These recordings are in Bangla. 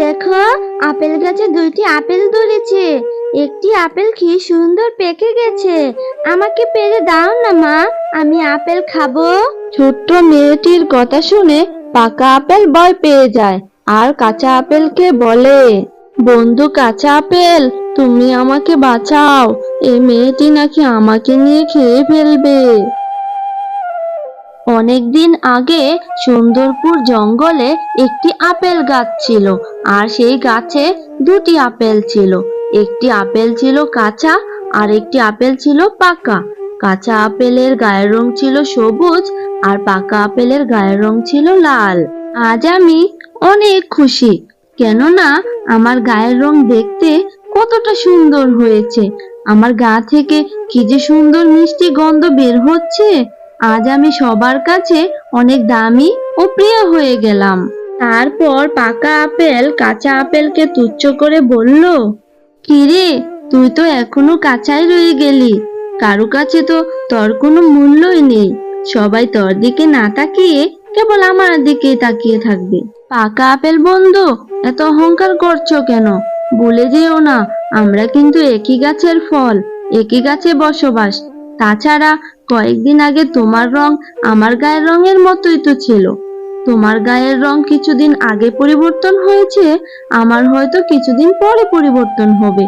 দেখো, আপেল গাছে দুইটি আপেল ধরেছে। একটি আপেল কি সুন্দর পেকে গেছে। আমাকে পেরে দাও না, মা, আমি আপেল খাব। ছোট্ট মেয়েটির কথা শুনে পাকা আপেল ভয় পেয়ে যায়, আর কাঁচা আপেলকে বলে? বন্ধু, কাঁচা আপেল, তুমি আমাকে বাঁচাও। এই মেয়েটি নাকি আমাকে নিয়ে খেয়ে ফেলবে। অনেকদিন আগে সুন্দরপুর জঙ্গলে একটি আপেল গাছ ছিল, আর সেই গাছে দুটি আপেল ছিল। একটি আপেল ছিল কাঁচা, আর একটি আপেল ছিল পাকা। কাঁচা আপেলের গায়ের রং ছিল সবুজ, আর পাকা আপেলের গায়ের রং ছিল লাল। আজ আমি অনেক খুশি, কেননা আমার গায়ের রং দেখতে কতটা সুন্দর হয়েছে। আমার গা থেকে কি যে সুন্দর মিষ্টি গন্ধ বের হচ্ছে? আজ আমি সবার কাছে অনেক দামি ও প্রিয় হয়ে গেলাম। তারপর পাকা আপেল, কাঁচা আপেলকে তুচ্ছ করে বলল, কিরে, তুই তো এখনও কাঁচাই রয়ে গেলি। কারও কাছে তো তোর কোনো মূল্যই নেই। সবাই তোর দিকে না তাকিয়ে কেবল আমার দিকেই তাকিয়ে থাকবে। পাকা আপেল বন্ধু, এত অহংকার করছ কেন? বলে যেও না, আমরা কিন্তু একই গাছের ফল, একই গাছে বসবাস। তাছাড়া কয়েকদিন আগে তোমার রং আমার গায়ের রঙের মতোই তো ছিল। তোমার গায়ের রং কিছুদিন আগে পরিবর্তন হয়েছে, আমার হয়তো কিছুদিন পরে পরিবর্তন হবে।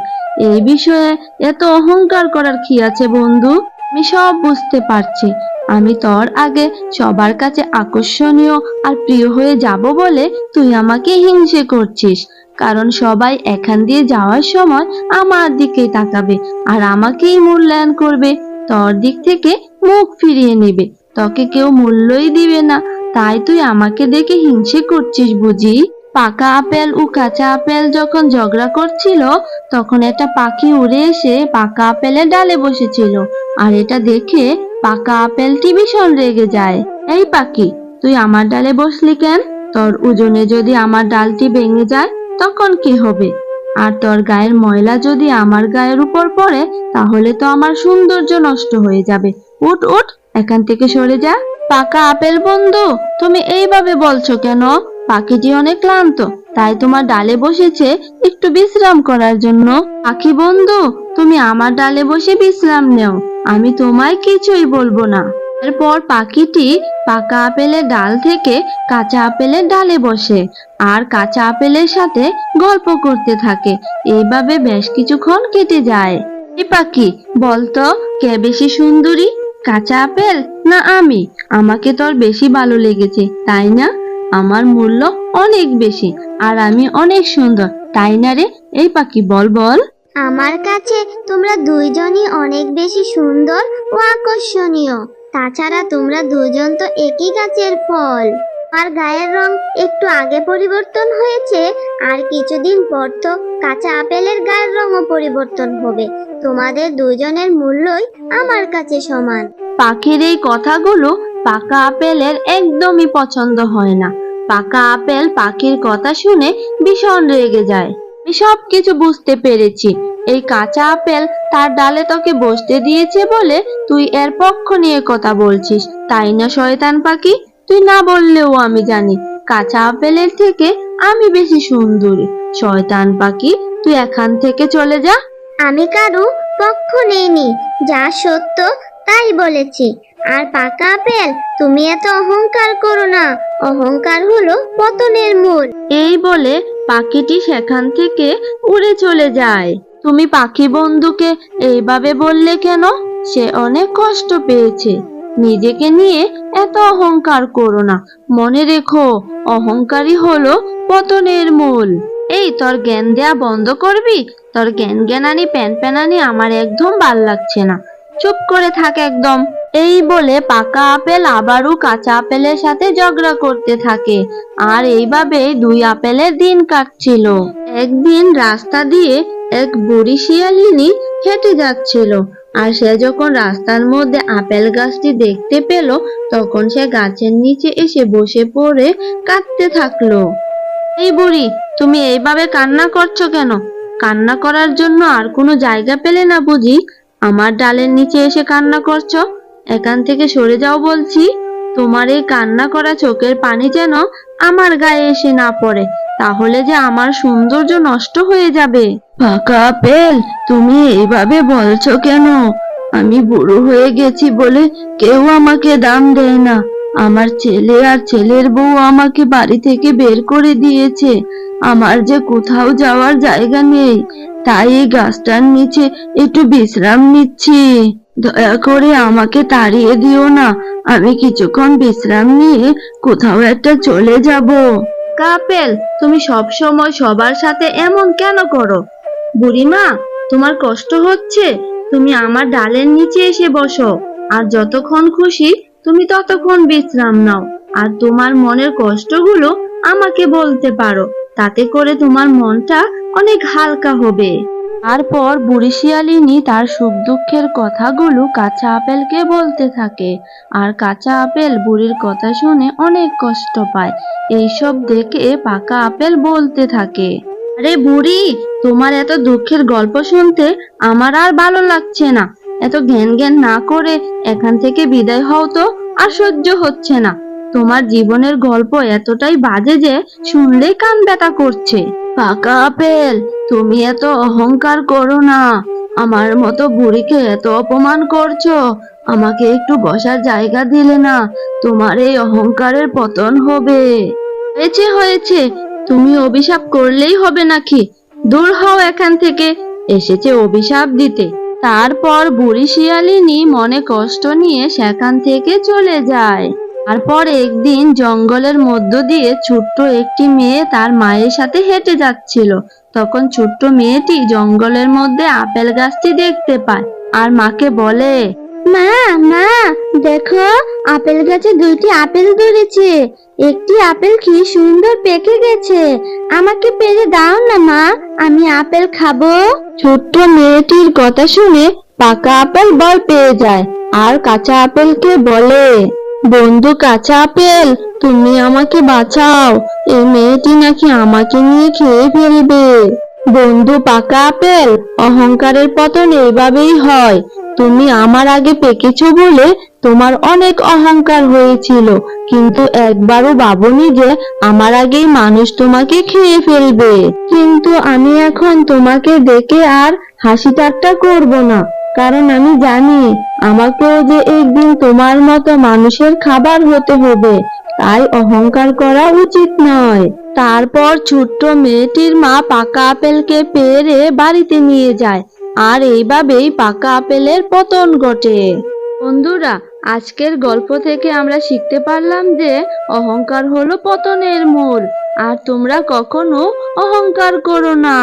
এই বিষয়ে এত অহংকার করার কি আছে বন্ধু? আমি সব বুঝতে পারছি। আমি তোর আগে সবার কাছে আকর্ষণীয় আর প্রিয় হয়ে যাব বলে তুই আমাকে হিংসে করছিস। কারণ সবাই এখান দিয়ে যাওয়ার সময় আমার দিকেই তাকাবে আর আমাকেই মূল্যায়ন করবে। তোর দিক থেকে মুখ ফিরিয়ে নেবে। তোকে কেউ মূল্যই দিবে না। তাই তুই আমাকে দেখে হিংসে করছিস বুঝি? পাকা আপেল ও কাঁচা আপেল যখন ঝগড়া করছিল, তখন একটা পাখি উড়ে এসে পাকা আপেলের ডালে বসেছিল। আর এটা দেখে পাকা আপেলটি ভীষণ রেগে যায়। এই পাখি, তুই আমার ডালে বসলি কেন? তোর ওজনে যদি আমার ডালটি ভেঙে যায়, তখন কি হবে? আর তোর গায়ের ময়লা যদি আমার গায়ের উপর পড়ে, তাহলে তো আমার সৌন্দর্য নষ্ট হয়ে যাবে। উঠ উঠ, এখান থেকে সরে যা। পাকা আপেল বন্ধু। তুমি এইভাবে বলছো কেন? পাখিটি অনেক ক্লান্ত। তাই তোমার ডালে বসেছে একটু বিশ্রাম করার জন্য। পাখি বন্ধু, তুমি আমার ডালে বসে বিশ্রাম নেও। আমি তোমায় কিছুই বলব না। এরপর পাখিটি পাকা আপেলের ডাল থেকে কাঁচা আপেলের ডালে বসে আর কাঁচা আপেলের সাথে গল্প করতে থাকে। এইভাবে বেশ কিছুক্ষণ কেটে যায়। এই পাখি, বলতো, কে বেশি সুন্দরী? কাঁচা আপেল না আমি? আমাকে তোর বেশি ভালো লেগেছে, তাই না? আমার মূল্য অনেক বেশি, আর আমি অনেক সুন্দর, তাই না রে? এই পাখি, বল বল। আমার কাছে তোমরা দুইজনই অনেক বেশি সুন্দর ও আকর্ষণীয়। তাছাড়া তোমরা দুজন তো একই গাছের ফল। আর গায়ের রং একটু আগে পরিবর্তন হয়েছে, আর কিছুদিন পর তো কাঁচা আপেলের গায়ের রঙও পরিবর্তন হবে। তোমাদের দুজনের মূল্যই আমার কাছে সমান। পাখির এই কথাগুলো পাকা আপেলের একদমই পছন্দ হয় না। পাকা আপেল পাখির কথা শুনে ভীষণ রেগে যায়। আমি সবকিছু বুঝতে পেরেছি। এই কাঁচা আপেল তার ডালে তোকে বসতে দিয়েছে বলে তুই এর পক্ষ নিয়ে কথা বলছিস, তাই না শয়তান পাখি? তুই না বললেও আমি জানি কাঁচা আপেলের থেকে আমি বেশি সুন্দরী। শয়তান পাখি তুই এখান থেকে চলে যা। আমি কারু পক্ষ নেইনি যা সত্য তাই বলেছি। আর পাকা আপেল তুমি এত অহংকার করো না অহংকার হলো পতনের মূল। এই বলে পাখিটি সেখান থেকে উড়ে চলে যায়। তুমি পাখি বন্ধুকে এইভাবে বললে কেন? সে অনেক কষ্ট পেয়েছে। নিজেকে নিয়ে এত অহংকার করো না। মনে রেখো, অহংকারই হলো পতনের মূল। এই, তোর জ্ঞান দেয়া বন্ধ করবি? তোর জ্ঞান জ্ঞানানি, প্যান প্যানানি আমার একদম ভালো লাগছে না। চুপ করে থাক একদম। এই বলে পাকা আপেল আবারও কাঁচা আপেলের সাথে ঝগড়া করতে থাকে। আর এইভাবে দুই আপেলের দিন কাটছিল। একদিন রাস্তা দিয়ে এক বুড়ি শিয়ালিনী হেঁটে যাচ্ছিল। আর সে যখন রাস্তার মধ্যে আপেল গাছটি দেখতে পেল, তখন সে গাছের নিচে এসে বসে পড়ে কাঁদতে থাকল। এই বুড়ি, তুমি এইভাবে কান্না করছ কেন? কান্না করার জন্য আর কোনো জায়গা পেলে না বুঝি? আমার ডালের নিচে এসে কান্না করছ? এখান থেকে সরে যাও বলছি। তোমার এই কান্না করা চোখের পানি যেন আমার গায়ে এসে না পড়ে, তাহলে যে আমার সৌন্দর্য নষ্ট হয়ে যাবে। পাকা আপেল তুমি এইভাবে বলছো কেন? আমি বুড়ো হয়ে গেছি বলে কেউ আমাকে দাম দেয় না। আমার ছেলে আর ছেলের বউ আমাকে বাড়ি থেকে বের করে দিয়েছে। আমার যে কোথাও যাওয়ার জায়গা নেই, তাই এই গাছটার নিচে একটু বিশ্রাম নিচ্ছি। দয়া করে আমাকে তাড়িয়ে দিও না, আমি কিছুক্ষণ বিশ্রাম নিয়ে কোথাও একটা চলে যাব। কাপেল, তুমি সব সময় সবার সাথে এমন কেন করো? বুড়িমা, তোমার কষ্ট হচ্ছে। তুমি আমার ডালের নিচে এসে বসো। আর যতক্ষণ খুশি, তুমি ততক্ষণ বিশ্রাম নাও। আর তোমার মনের কষ্টগুলো আমাকে বলতে পারো। তাতে করে তোমার মনটা অনেক হালকা হবে। তারপর বুড়ি শিয়ালিনী তার সুখ দুঃখের কথাগুলো কাঁচা আপেলকে বলতে থাকে। আর কাঁচা আপেল বুড়ির কথা শুনে অনেক কষ্ট পায়। এইসব দেখে পাকা আপেল বলতে থাকে। আরে বুড়ি, তোমার এত দুঃখের গল্প শুনতে আমার আর ভালো লাগছে না। এত জ্ঞান জ্ঞান না করে এখান থেকে বিদায় হও তো, আর সহ্য হচ্ছে না। তোমার জীবনের গল্প এতটাই বাজে যে শুনলেই কান ব্যথা করছে। পাকা আপেল, তুমি এত অহংকার করো না। আমার মতো বুড়িকে এত অপমান করছ। আমাকে একটু বসার জায়গা দিলে না, তোমার এই অহংকারের পতন হবে। হয়েছে হয়েছে তুমি অভিশাপ করলেই হবে নাকি? দূর হও এখান থেকে। এসেছে অভিশাপ দিতে। তারপর বুড়ি শিয়ালিনী মনে কষ্ট নিয়ে সেখান থেকে চলে যায়। তারপর একদিন জঙ্গলের মধ্য দিয়ে ছোট্ট একটি মেয়ে তার মায়ের সাথে হেঁটে যাচ্ছিল। তখন ছোট্ট মেয়েটি জঙ্গলের মধ্যে আপেল গাছটি দেখতে পায় আর মাকে বলে মা মা, দেখো, আপেল গাছে দুইটি আপেল ধরেছে। একটি আপেল কি সুন্দর পেকে গেছে। আমাকে পেরে দাও না, মা, আমি আপেল খাব। ছোট্ট মেয়েটির কথা শুনে পাকা আপেল বল পেয়ে যায়, আর কাঁচা আপেলকে বলে? বন্ধু, কাঁচা আপেল, তুমি আমাকে বাঁচাও। এই মেয়েটি নাকি আমাকে নিয়ে খেয়ে ফেলবে। বন্ধু, পাকা আপেল, অহংকারের পতন এইভাবেই হয়। তুমি আমার আগে পেকেছো বলে তোমার অনেক অহংকার হয়েছিল। কিন্তু একবারও ভাবনি যে আমার আগেই মানুষ তোমাকে খেয়ে ফেলবে। কিন্তু আমি এখন তোমাকে দেখে আর হাসি ঠাট্টা করব না। কারণ আমি জানি আমাকেও যে একদিন তোমার মতো মানুষের খাবার হতে হবে। তাই অহংকার করা উচিত নয়। তারপর ছোট্ট মেয়েটির মা পাকা আপেলকে পেরে বাড়িতে নিয়ে যায়। আর এইভাবেই পাকা আপেলের পতন ঘটে। বন্ধুরা, আজকের গল্প থেকে আমরা শিখতে পারলাম যে অহংকার হলো পতনের মূল আর তোমরা কখনো অহংকার করো না।